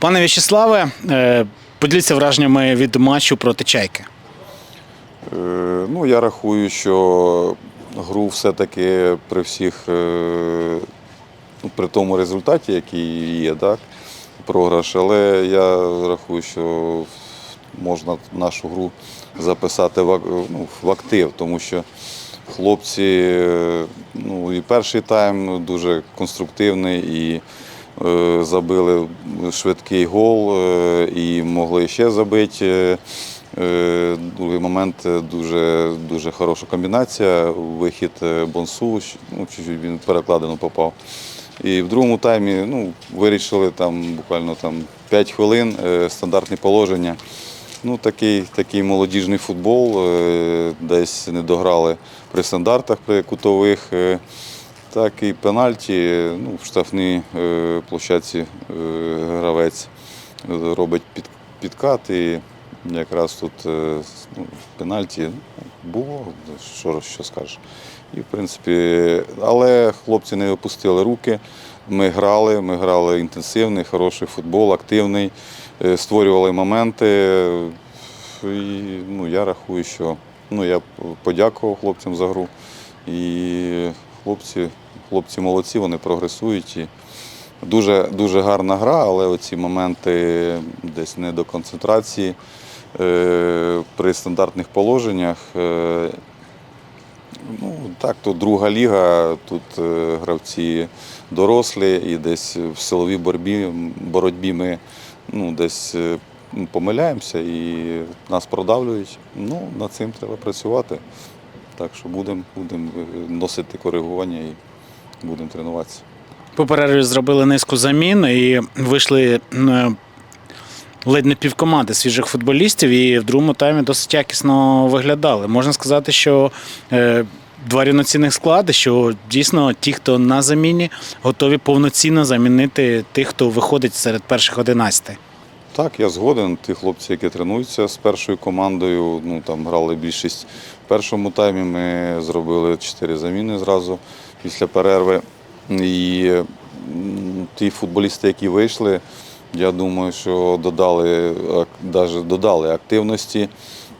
Пане В'ячеславе, е, поділіться враженнями від матчу проти Чайки. Е, Ну, я рахую, що гру все-таки при всіх, е, ну, при тому результаті, який є, так, програш, але я рахую, що можна нашу гру записати в, ну, в актив, тому що хлопці, ну, і перший тайм дуже конструктивний, і забили швидкий гол, е, і могли ще забити. Е, Е, Другий момент е, дуже, дуже хороша комбінація. Вихід е, Бонсу, ну, чуть-чуть він перекладено попав. І в другому таймі ну, вирішили там буквально там 5 хвилин, е, стандартне положення. Ну, такий, такий молодіжний футбол, е, десь не дограли при стандартах, при кутових. Так і пенальті, ну, в штрафній е, площадці е, гравець робить під, підкат і якраз тут е, ну, пенальті було, що, що скажеш. І в принципі, але хлопці не опустили руки. Ми грали, ми грали інтенсивний, хороший футбол, активний, створювали моменти. І ну, я рахую, що ну, я подякував хлопцям за гру. І хлопці, хлопці молодці, вони прогресують. І дуже, дуже гарна гра, але оці моменти десь не до концентрації е, при стандартних положеннях. Е, ну, так, то друга ліга, тут е, гравці дорослі і десь в силовій боротьбі, боротьбі ми ну, десь е, помиляємося і нас продавлюють. Ну, над цим треба працювати. Так що будемо будем носити коригування і будемо тренуватися. По перерві зробили низку замін і вийшли е, ледь не півкоманди свіжих футболістів, і в другому таймі досить якісно виглядали. Можна сказати, що е, два рівноцінних склади, що дійсно ті, хто на заміні, готові повноцінно замінити тих, хто виходить серед перших 11. Так, я згоден. Ті хлопці, які тренуються з першою командою, ну там грали більшість першому таймі. Ми зробили чотири заміни зразу після перерви. І ті футболісти, які вийшли, я думаю, що додали, даже додали активності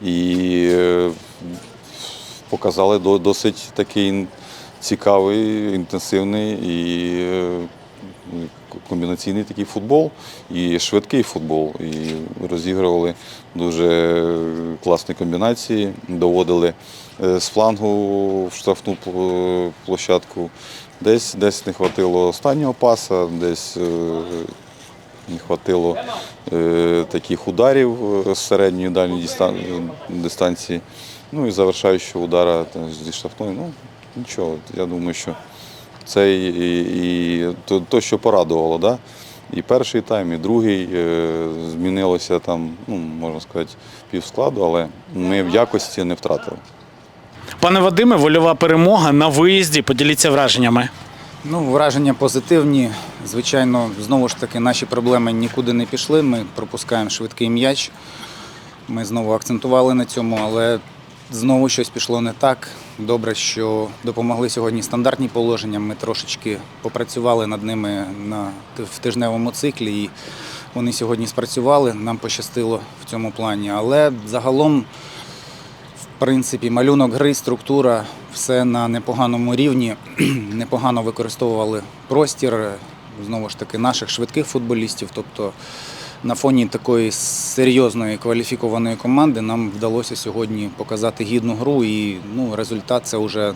і е, показали досить такий цікавий, інтенсивний і е, комбінаційний такий футбол і швидкий футбол. І розігрували дуже класні комбінації, доводили е, з флангу в штрафну площадку. Десь, десь не вистачило останнього паса, десь е, не вистачило е, таких ударів з середньої дальньої дистанції. Ну і завершаючого удара зі штрафної. Ну, нічого, я думаю, що це і, і, і то, то, що порадувало. Да? І перший тайм, і другий е, змінилося там, ну, можна сказати, півскладу, але ми в якості не втратили. Пане Вадиме, вольова перемога на виїзді. Поділіться враженнями. Ну, враження позитивні. Звичайно, знову ж таки, наші проблеми нікуди не пішли. Ми пропускаємо швидкий м'яч. Ми знову акцентували на цьому, але знову щось пішло не так. Добре, що допомогли сьогодні стандартні положення. Ми трошечки попрацювали над ними на, в тижневому циклі, і вони сьогодні спрацювали. Нам пощастило в цьому плані. Але загалом в принципі, малюнок гри, структура, все на непоганому рівні. Непогано використовували простір, знову ж таки, наших швидких футболістів. Тобто на фоні такої серйозної кваліфікованої команди нам вдалося сьогодні показати гідну гру. І ну, результат це вже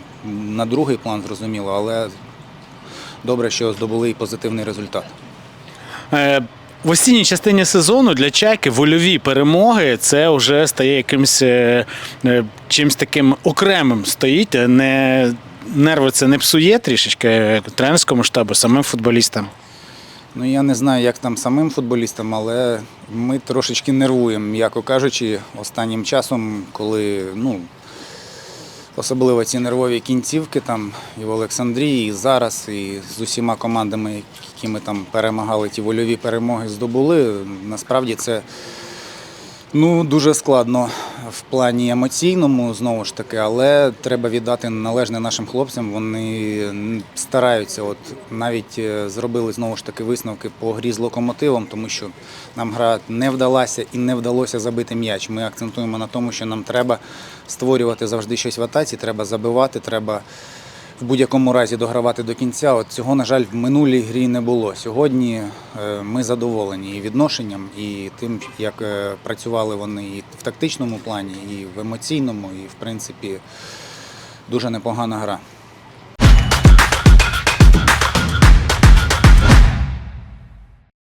на другий план, зрозуміло, але добре, що здобули і позитивний результат. Е, В осінній частині сезону для чайки вольові перемоги це вже стає якимось е, е, чимось таким окремим стоїть. Не, нерви це не псує трішечки тренерському штабу, самим футболістам. Ну я не знаю, як там самим футболістам, але ми трошечки нервуємо, м'яко кажучи, останнім часом, коли ну, особливо ці нервові кінцівки там і в Олександрії, і зараз, і з усіма командами, які ми там перемагали, ті вольові перемоги здобули. Насправді це Ну, дуже складно в плані емоційному, знову ж таки, але треба віддати належне нашим хлопцям. Вони стараються. От навіть е, зробили знову ж таки висновки по грі з локомотивом, тому що нам гра не вдалася і не вдалося забити м'яч. Ми акцентуємо на тому, що нам треба створювати завжди щось в атаці, треба забивати, треба в будь-якому разі догравати до кінця. От цього, на жаль, в минулій грі не було. Сьогодні е, ми задоволені і відношенням, і тим, як е, працювали вони і в тактичному плані, і в емоційному, і в принципі дуже непогана гра.